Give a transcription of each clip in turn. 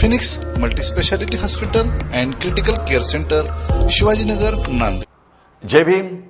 Phoenix multispeciality hospital and critical care centre Shivajinagar Nanded. जय भीम.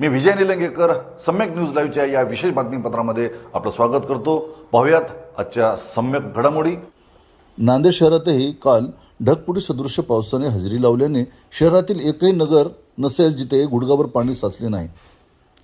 मी Vijay Nilangekar Samyak news लाईव्हच्या या विशेष बातमीपत्रामध्ये आपलं स्वागत करतो. पाहुयात आजच्या सम्यक घडामोडी. नांदेड शहरातही काल ढगपुटी सदृश्य पावसाने हजेरी लावल्याने शहरातील एकही नगर नसेल जिथे गुडगावर पाणी साचले नाही.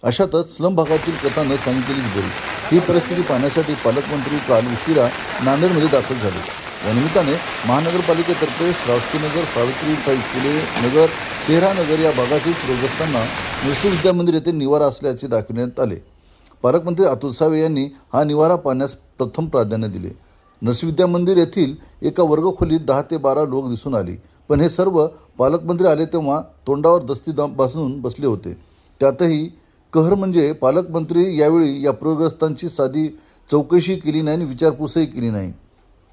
अशातच स्लम भागातील कथा न सांगितलीच बरी ही परिस्थिती पाहण्यासाठी पालकमंत्री काल उशिरा नांदेडमध्ये दाखल झाले. या निमित्ताने महानगरपालिकेतर्फे श्रावस्तीनगर सावित्रीबाई फुले नगर तेरा नगर या भागातील पूरग्रस्तांना नृसिंह विद्या मंदिर येथे निवारा असल्याचे दाखवण्यात आले. पालकमंत्री अतुल सावे यांनी हा निवारा पाहण्यास प्रथम प्राधान्य दिले. नरसिंहविद्या मंदिर येथील एका वर्गखोलीत दहा ते बारा लोक दिसून आले. पण हे सर्व पालकमंत्री आले तेव्हा तोंडावर दस्ती बसून बसले होते. त्यातही कहर म्हणजे पालकमंत्री यावेळी या पूरग्रस्तांची साधी चौकशी केली नाही आणि विचारपूसही केली नाही.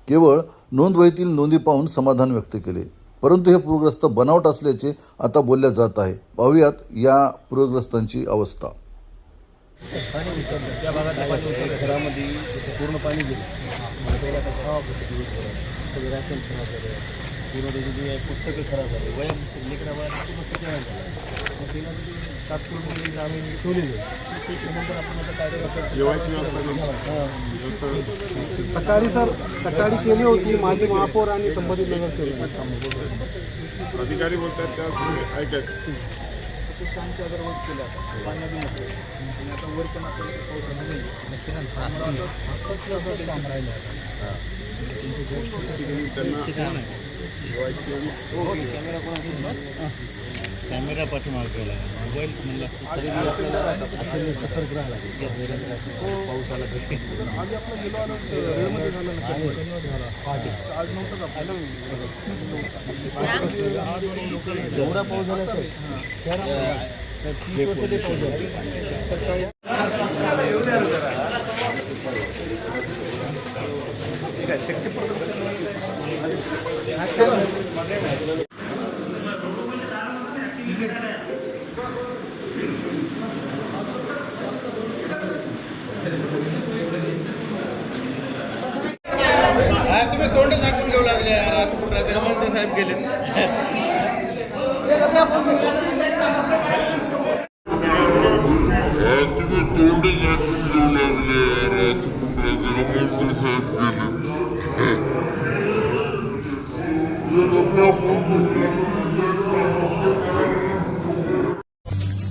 केवळ नोंदवहीतील नोंदी पाहून समाधान व्यक्त केले. परंतु हे पूरग्रस्त बनावट असल्याचे आता बोलल्या जात आहे. पाहूयात या पूरग्रस्तांची अवस्था. त्या भागात घरामध्ये पूर्ण पाणी गेलं. मग त्याला आता खावा कसं दिवसभर सगळं राशन खराब झालं पूर्ण त्याची जी आहे पुस्तकं खराब झाली. वया लेकरा वया पूर्ण सगळं झालं. मग तिला तात्पुरती आम्ही ठेवलेली त्यानंतर आपण आता काय सकाळी सर सकाळी केली होती. माझी महापौर आणि संबंधित नगर केली अधिकारी बोलतात त्यास तुम्ही ऐकायचं शांती अगर वर केल्या पाण्यात नसले आणि आता वर पण आपल्याला पाऊस नाही काम राहिलं कॅमेरा कोणाचा कॅमेरा पाठीमाग केला मोबाईल म्हणला तरी आपल्याला सतर्क राहायला पाऊस आला आज गेलो झाला पहाटे आज नव्हतं जेवढा पाऊस झाला शहरामध्ये तीस वर्ष ते पाऊस झाला. सकाळी तुम्ही तोंड झाकून घेऊ लागले यार असं कुठं राहते? साहेब गेले तुम्ही तोंड झाकून घेऊ लागले यार असं कुठं जरा मंत्री साहेब गेले